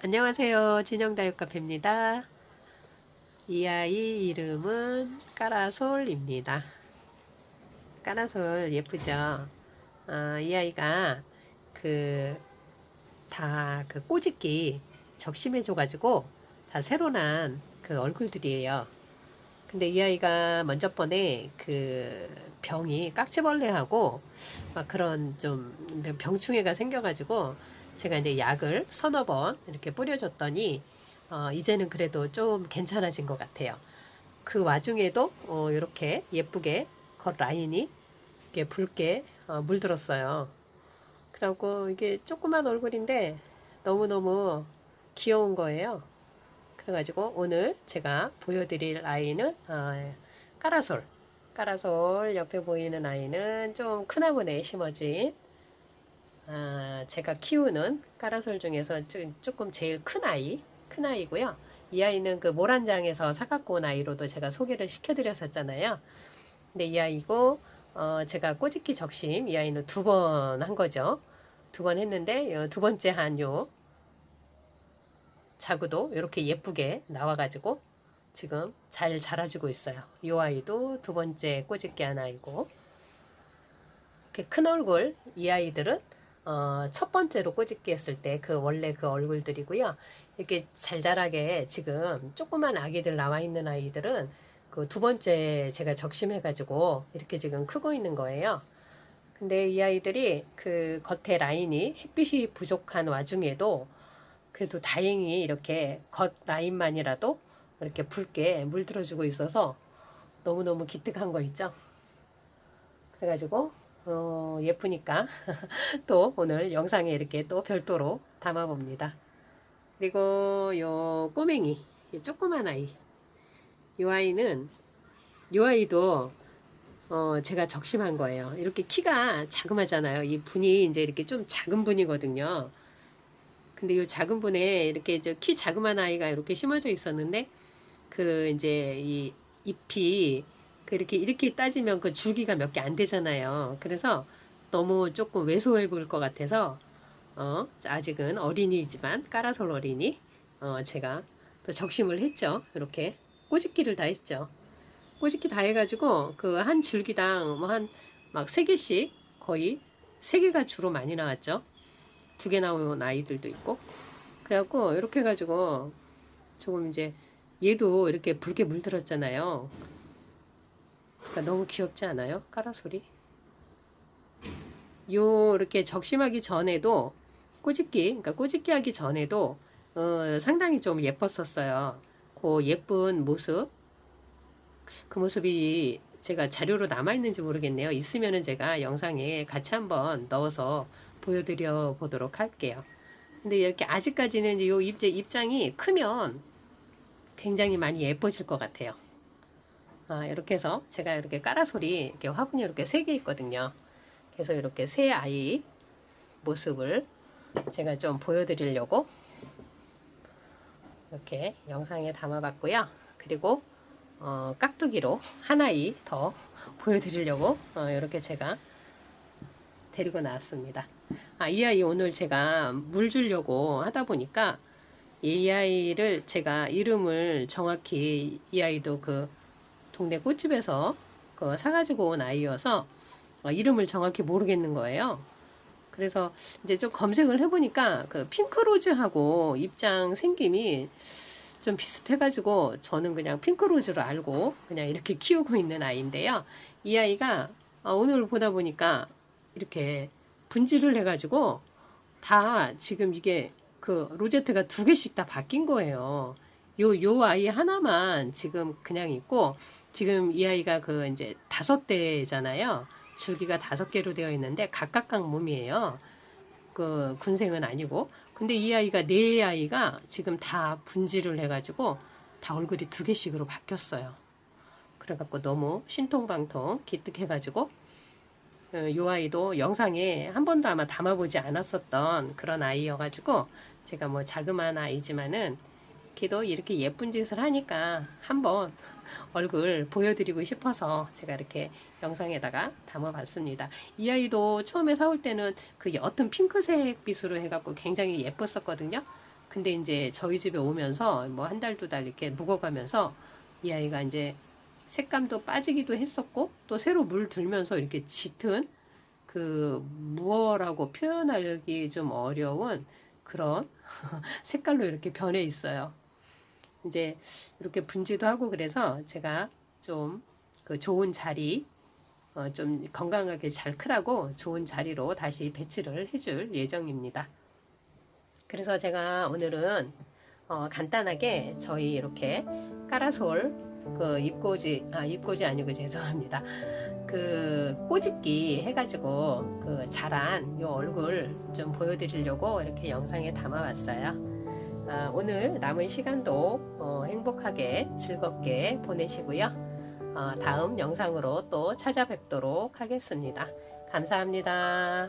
안녕하세요. 진영다육카페입니다. 이 아이 이름은 까라솔입니다. 까라솔 예쁘죠? 아, 이 아이가 그다그 꼬집기 적심해줘가지고 다 새로 난 그 얼굴들이에요. 근데 이 아이가 먼저 번에 그 병이 깍지벌레하고 막 그런 좀 병충해가 생겨가지고 제가 이제 약을 서너 번 이렇게 뿌려줬더니 어, 이제는 그래도 좀 괜찮아진 것 같아요. 그 와중에도 어, 이렇게 예쁘게 겉 라인이 이렇게 붉게 어, 물들었어요. 그리고 이게 조그만 얼굴인데 너무너무 귀여운 거예요. 그래가지고 오늘 제가 보여드릴 아이는 어, 까라솔. 까라솔 옆에 보이는 아이는 좀큰 화분에 심어진 아, 제가 키우는 까라솔 중에서 좀- 조금 제일 큰 아이, 큰 아이고요. 이 아이는 그 모란장에서 사갖고 온 아이로도 제가 소개를 시켜드렸었잖아요. 근데 이 아이고, 어, 제가 꼬집기 적심, 이 아이는 두 번 한 거죠. 두 번 했는데, 어, 두 번째 한 요, 자구도 이렇게 예쁘게 나와가지고, 지금 잘 자라주고 있어요. 이 아이도 두 번째 꼬집기 한 아이고, 이렇게 큰 얼굴, 이 아이들은 어, 첫 번째로 꼬집기 했을 때 그 원래 그 얼굴들이고요. 이렇게 잘 자라게 지금 조그만 아기들 나와 있는 아이들은 그 두 번째 제가 적심해가지고 이렇게 지금 크고 있는 거예요. 근데 이 아이들이 그 겉에 라인이 햇빛이 부족한 와중에도 그래도 다행히 이렇게 겉 라인만이라도 이렇게 붉게 물들어주고 있어서 너무너무 기특한 거 있죠? 그래가지고 어, 예쁘니까 또 오늘 영상에 이렇게 또 별도로 담아봅니다. 그리고 요 꼬맹이, 이 조그만 아이. 요 아이는, 요 아이도 어, 제가 적심한 거예요. 이렇게 키가 자그마잖아요. 이 분이 이제 이렇게 좀 작은 분이거든요. 근데 요 작은 분에 이렇게 저 키 자그만 아이가 이렇게 심어져 있었는데, 그 이제 이 잎이 그렇게 이렇게 따지면 그 줄기가 몇 개 안 되잖아요. 그래서 너무 조금 왜소해 보일 것 같아서 어, 아직은 어린이지만 까라솔 어린이 어, 제가 또 적심을 했죠. 이렇게 꼬집기를 다 했죠. 꼬집기 다 해가지고 그 한 줄기당 뭐 한 막 세 개씩 거의 세 개가 주로 많이 나왔죠. 두 개 나온 아이들도 있고 그래갖고 이렇게 해가지고 조금 이제 얘도 이렇게 붉게 물들었잖아요. 그러니까 너무 귀엽지 않아요? 까라 소리. 요 이렇게 적심하기 전에도 꼬집기, 그러니까 꼬집기 하기 전에도 어, 상당히 좀 예뻤었어요. 그 예쁜 모습, 그 모습이 제가 자료로 남아 있는지 모르겠네요. 있으면은 제가 영상에 같이 한번 넣어서 보여드려 보도록 할게요. 근데 이렇게 아직까지는 요 입, 입장이 크면 굉장히 많이 예뻐질 것 같아요. 아, 이렇게 해서 제가 이렇게 까라솔이 이렇게 화분이 이렇게 세 개 있거든요. 그래서 이렇게 새 아이 모습을 제가 좀 보여드리려고 이렇게 영상에 담아봤고요. 그리고 어, 깍두기로 한 아이 더 보여드리려고 어, 이렇게 제가 데리고 나왔습니다. 아, 이 아이 오늘 제가 물 주려고 하다 보니까 이 아이를 제가 이름을 정확히 이 아이도 그 동네 꽃집에서 그 사가지고 온 아이여서 어, 이름을 정확히 모르겠는 거예요. 그래서 이제 좀 검색을 해보니까 그 핑크로즈하고 입장 생김이 좀 비슷해가지고 저는 그냥 핑크로즈로 알고 그냥 이렇게 키우고 있는 아이인데요. 이 아이가 어, 오늘 보다 보니까 이렇게 분질을 해가지고 다 지금 이게 그 로제트가 두 개씩 다 바뀐 거예요. 요, 요 아이 하나만 지금 그냥 있고, 지금 이 아이가 그 이제 다섯 대잖아요. 줄기가 다섯 개로 되어 있는데, 각각각 몸이에요. 그 군생은 아니고. 근데 이 아이가 네 아이가 지금 다 분질을 해가지고, 다 얼굴이 두 개씩으로 바뀌었어요. 그래갖고 너무 신통방통 기특해가지고, 어, 요 아이도 영상에 한 번도 아마 담아보지 않았었던 그런 아이여가지고 제가 뭐 자그마한 아이지만은 걔도 이렇게 예쁜 짓을 하니까 한번 얼굴 보여드리고 싶어서 제가 이렇게 영상에다가 담아봤습니다. 이 아이도 처음에 사올 때는 그 옅은 핑크색 빛으로 해갖고 굉장히 예뻤었거든요. 근데 이제 저희 집에 오면서 뭐 한 달 두 달 이렇게 묵어가면서 이 아이가 이제 색감도 빠지기도 했었고 또 새로 물 들면서 이렇게 짙은 그 무어라고 표현하기 좀 어려운 그런 색깔로 이렇게 변해 있어요. 이제 이렇게 분지도 하고 그래서 제가 좀 그 좋은 자리 어, 좀 건강하게 잘 크라고 좋은 자리로 다시 배치를 해줄 예정입니다. 그래서 제가 오늘은 어, 간단하게 저희 이렇게 까라솔 그 잎꽂이 아 잎꽂이 아니고 죄송합니다. 그 꼬집기 해가지고 그 자란 요 얼굴 좀 보여드리려고 이렇게 영상에 담아왔어요. 아, 오늘 남은 시간도 어, 행복하게 즐겁게 보내시고요. 어, 다음 영상으로 또 찾아뵙도록 하겠습니다. 감사합니다.